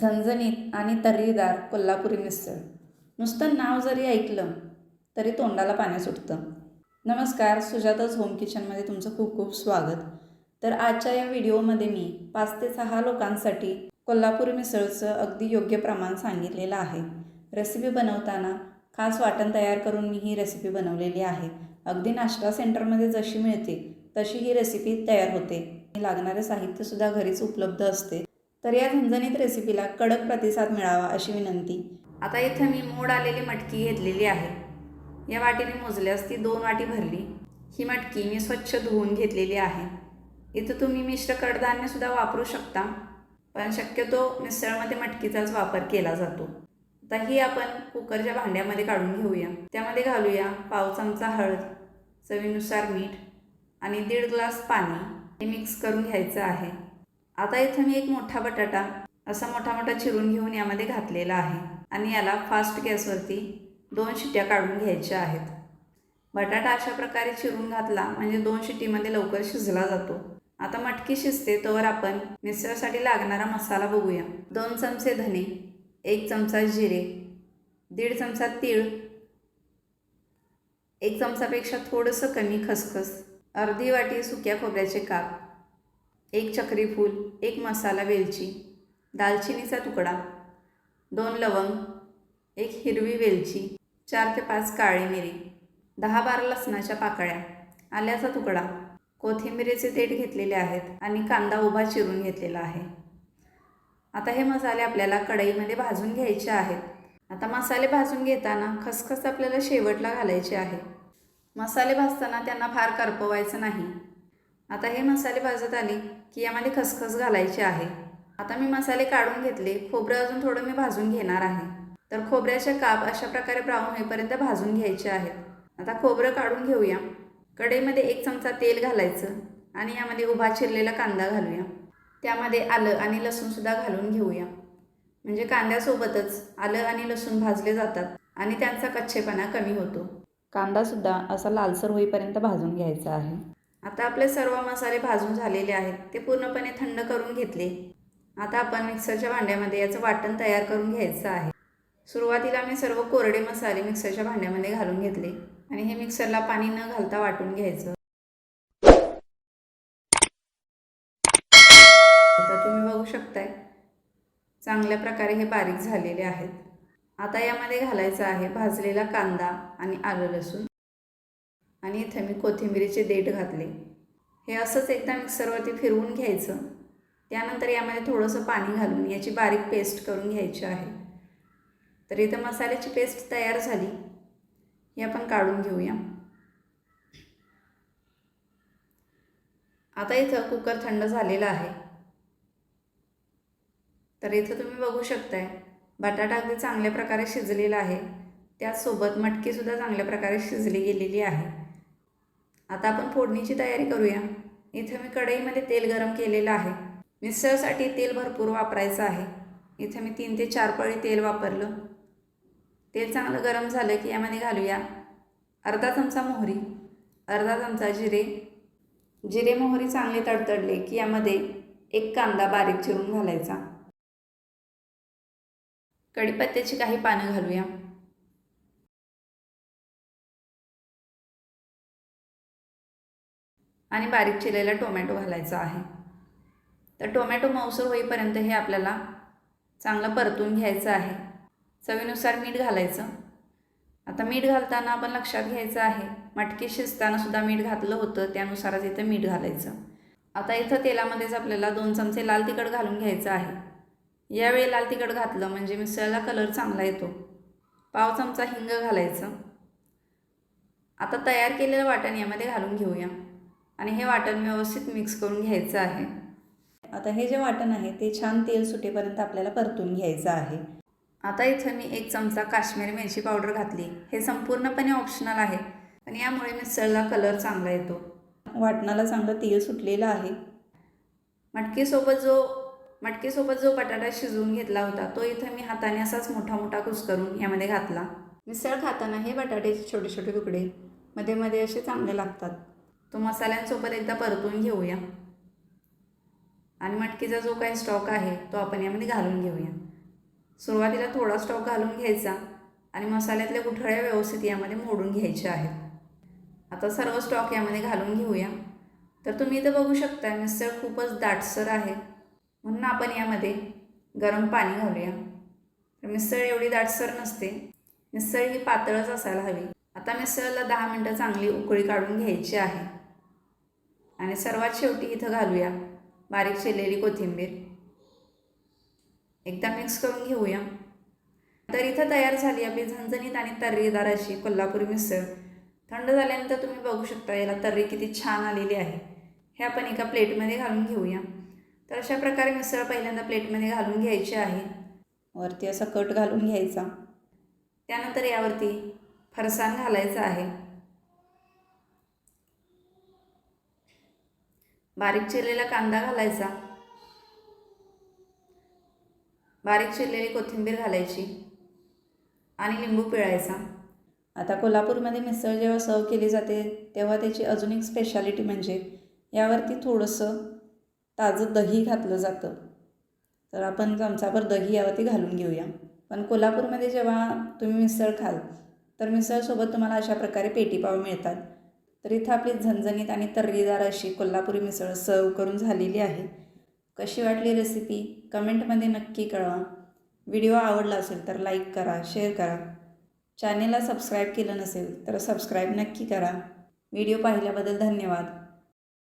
झणझणीत आणि तर्रीदार कोल्हापुरी मिसळ. नुसतं नाव जरी ऐकलं तरी तोंडाला पाणी सुटतं. नमस्कार सुजातच होम किचनमध्ये तुमचं खूप खूप स्वागत. तर आजच्या या व्हिडिओमध्ये मी पाच ते सहा लोकांसाठी कोल्हापुरी मिसळचं अगदी योग्य प्रमाण सांगितलेलं आहे. रेसिपी बनवताना खास वाटण तयार करून मी ही रेसिपी बनवलेली आहे. अगदी नाश्ता सेंटरमध्ये जशी मिळते तशी ही रेसिपी तयार होते. लागणारे साहित्यसुद्धा घरीच उपलब्ध असते. तर या झणझणीत रेसिपीला कडक प्रतिसाद मिळावा अशी विनंती. आता इथं मी मोड आलेली मटकी घेतलेली आहे. या वाटीने मोजल्यास ती दोन वाटी भरली. ही मटकी मी स्वच्छ धुवून घेतलेली आहे. इथं तुम्ही मिश्र कडधान्यसुद्धा वापरू शकता पण शक्यतो मिसळमध्ये मटकीचाच वापर केला जातो. आता ही आपण कुकरच्या भांड्यामध्ये काढून घेऊया. त्यामध्ये घालूया पाव चमचा हळद चवीनुसार मीठ आणि दीड ग्लास पाणी हे मिक्स करून घ्यायचं आहे. आता इथं मी एक मोठा बटाटा असा मोठा मोठा चिरून घेऊन यामध्ये घातलेला आहे. आणि याला फास्ट गॅसवरती दोन शिट्ट्या काढून घ्यायच्या आहेत. बटाटा अशा प्रकारे चिरून घातला म्हणजे दोन शिट्टीमध्ये लवकर शिजला जातो. आता मटकी शिजते तोवर आपण मिसळसाठी लागणारा मसाला बघूया. दोन चमचे धने एक चमचा जिरे दीड चमचा तीळ एक चमचापेक्षा थोडंसं कमी खसखस अर्धी वाटी सुक्या खोबऱ्याचे काप एक चक्री फूल एक मसाला वेलची दालचिनीचा तुकडा दोन लवंग एक हिरवी वेलची चार ते पाच काळी मिरी दहा बारा लसणाच्या पाकळ्या आल्याचा तुकडा. कोथिंबिरीचे देठ घेतलेले आहेत आणि कांदा उभा चिरून घेतलेला आहे. आता हे मसाले आपल्याला कढईमध्ये भाजून घ्यायचे आहेत. आता मसाले भाजून घेताना खसखस आपल्याला शेवटला घालायचे आहे. मसाले भाजताना त्यांना फार करपवायचं नाही. आता हे मसाले भाजत आले की यामध्ये खसखस घालायचे आहे. आता मी मसाले काढून घेतले खोबरं अजून थोडं मी भाजून घेणार आहे. तर खोबऱ्याचे काप अशा प्रकारे ब्राऊन होईपर्यंत भाजून घ्यायचे आहेत. आता खोबरं काढून घेऊया. कढईमध्ये एक चमचा तेल घालायचं आणि यामध्ये उभा चिरलेला कांदा घालूया. त्यामध्ये आलं आणि लसूणसुद्धा घालून घेऊया. म्हणजे कांद्यासोबतच आलं आणि लसूण भाजले जातात आणि त्यांचा कच्चेपणा कमी होतो. कांदासुद्धा असा लालसर होईपर्यंत भाजून घ्यायचा आहे. आता आपले सर्व मसाले भाजून झालेले आहेत ते पूर्णपणे थंड करून घेतले. आता आपण मिक्सरच्या भांड्यामध्ये याचं वाटण तयार करून घ्यायचं आहे. सुरुवातीला मी सर्व कोरडे मसाले मिक्सरच्या भांड्यामध्ये घालून घेतले आणि हे मिक्सरला पाणी न घालता वाटून घ्यायचं. आता तुम्ही बघू शकताय चांगल्या प्रकारे हे बारीक झालेले आहेत. आता यामध्ये घालायचं आहे भाजलेला कांदा आणि आलं लसूण. आणि इथं मी कोथिंबिरीचे देठ घातले. हे असंच एकदा मिक्सरवरती फिरवून घ्यायचं. त्यानंतर यामध्ये थोडंसं पाणी घालून याची बारीक पेस्ट करून घ्यायची आहे. तर इथं मसाल्याची पेस्ट तयार झाली. ही आपण काढून घेऊया. आता इथं कुकर थंड झालेला आहे. तर इथं तुम्ही बघू शकताय बटाटा अगदी चांगल्या प्रकारे शिजलेला आहे. त्याचसोबत मटकीसुद्धा चांगल्या प्रकारे शिजली गेलेली आहे. आता आपण फोडणीची तयारी करूया. इथे मी कढईमध्ये तेल गरम केलेलं आहे. मिसळसाठी तेल भरपूर वापरायचं आहे. इथे मी तीन ते चार पळी तेल वापरलं. तेल चांगलं गरम झालं की यामध्ये घालूया अर्धा चमचा मोहरी अर्धा चमचा जिरे. जिरे मोहरी चांगले तडतडले की यामध्ये एक कांदा बारीक चिरून घालायचा. कढीपत्त्याची काही पानं घालूया. आणि बारीक चिरलेला टोमॅटो घालायचा आहे. तर टोमॅटो मऊसर होईपर्यंत हे आपल्याला चांगलं परतून घ्यायचं आहे. चवीनुसार मीठ घालायचं. आता मीठ घालताना आपण लक्षात घ्यायचं आहे मटकी शिजतानासुद्धा मीठ घातलं होतं त्यानुसारच इथं मीठ घालायचं. आता इथं तेलामध्येच आपल्याला दोन चमचे लाल तिखट घालून घ्यायचं आहे. यावेळी लाल तिखट घातलं म्हणजे मिसळला कलर चांगला येतो. पाव चमचा हिंग घालायचं. आता तयार केलेलं वाटण यामध्ये घालून घेऊया. आणि हे वाटण व्यवस्थित मिक्स करून घ्यायचं आहे. आता हे जे वाटण आहे ते छान तेल सुटेपर्यंत आपल्याला परतून घ्यायचं आहे. आता इथं मी एक चमचा काश्मीरी मिरची पावडर घातली. हे संपूर्णपणे ऑप्शनल आहे पण यामुळे मिसळला कलर चांगला येतो. वाटणाला चांगलं तेल सुटलेलं आहे. मटकीसोबत जो मटकीसोबत जो बटाटा शिजवून घेतला होता तो इथं मी हाताने असाच मोठा मोठा कुस्करून यामध्ये घातला. मिसळ खाताना हे बटाट्याचे छोटे छोटे तुकडे मध्ये मध्ये असे चांगले लागतात. तो मसाल्यांसोबत एकदा परतून घेऊया. आणि मटकीचा जो काही स्टॉक आहे तो आपण यामध्ये घालून घेऊया. सुरुवातीला थोडा स्टॉक घालून घ्यायचा आणि मसाल्यातल्या गुठळ्या व्यवस्थित यामध्ये मोडून घ्यायच्या आहेत. आता सर्व स्टॉक यामध्ये घालून घेऊया. तर तुम्ही इथं बघू शकता मिसळ खूपच दाटसर आहे. म्हणून आपण यामध्ये गरम पाणी घालूया. तर मिसळ एवढी दाटसर नसते. मिसळ ही पातळच असायला हवी. आता मिसळला दहा मिनटं चांगली उकळी काढून घ्यायची आहे. आणि सर्वात शेवटी इथं घालूया. बारीक चिरलेली कोथिंबीर. एकदा मिक्स करून घेऊया. तर इथं तयार झाली आपली झणझणीत आणि तर्रीदार अशी कोल्हापुरी मिसळ. थंड झाल्यानंतर तुम्ही बघू शकता याला तर्री किती छान आलेली आहे. हे आपण एका प्लेटमध्ये घालून घेऊया. तर अशा प्रकारे मिसळ पहिल्यांदा प्लेटमध्ये घालून घ्यायची आहे. वरती असा कट घालून घ्यायचा. त्यानंतर यावरती फरसाण घालायचं आहे. बारीक चिरलेला कांदा घालायचा. बारीक चिरलेली कोथिंबीर घालायची. आणि लिंबू पिळायचा. आता कोल्हापूरमध्ये मिसळ जेव्हा सर्व केली जाते तेव्हा त्याची अजून एक स्पेशालिटी म्हणजे यावरती थोडंसं ताजं दही घातलं जातं. तर आपण चमचाभर दही यावरती घालून घेऊया. पण कोल्हापूरमध्ये जेव्हा तुम्ही मिसळ खाल तर मिसळसोबत तुम्हाला अशा प्रकारे पेटीपाव मिळतात. तर इथं आपली झणझणीत आणि तर्रीदार अशी कोल्हापुरी मिसळ सर्व करून झालेली आहे. कशी वाटली रेसिपी कमेंटमध्ये नक्की कळवा. व्हिडिओ आवडला असेल तर लाईक करा शेअर करा. चॅनेलला सबस्क्राईब केलं नसेल तर सबस्क्राईब नक्की करा. व्हिडिओ पाहिल्याबद्दल धन्यवाद.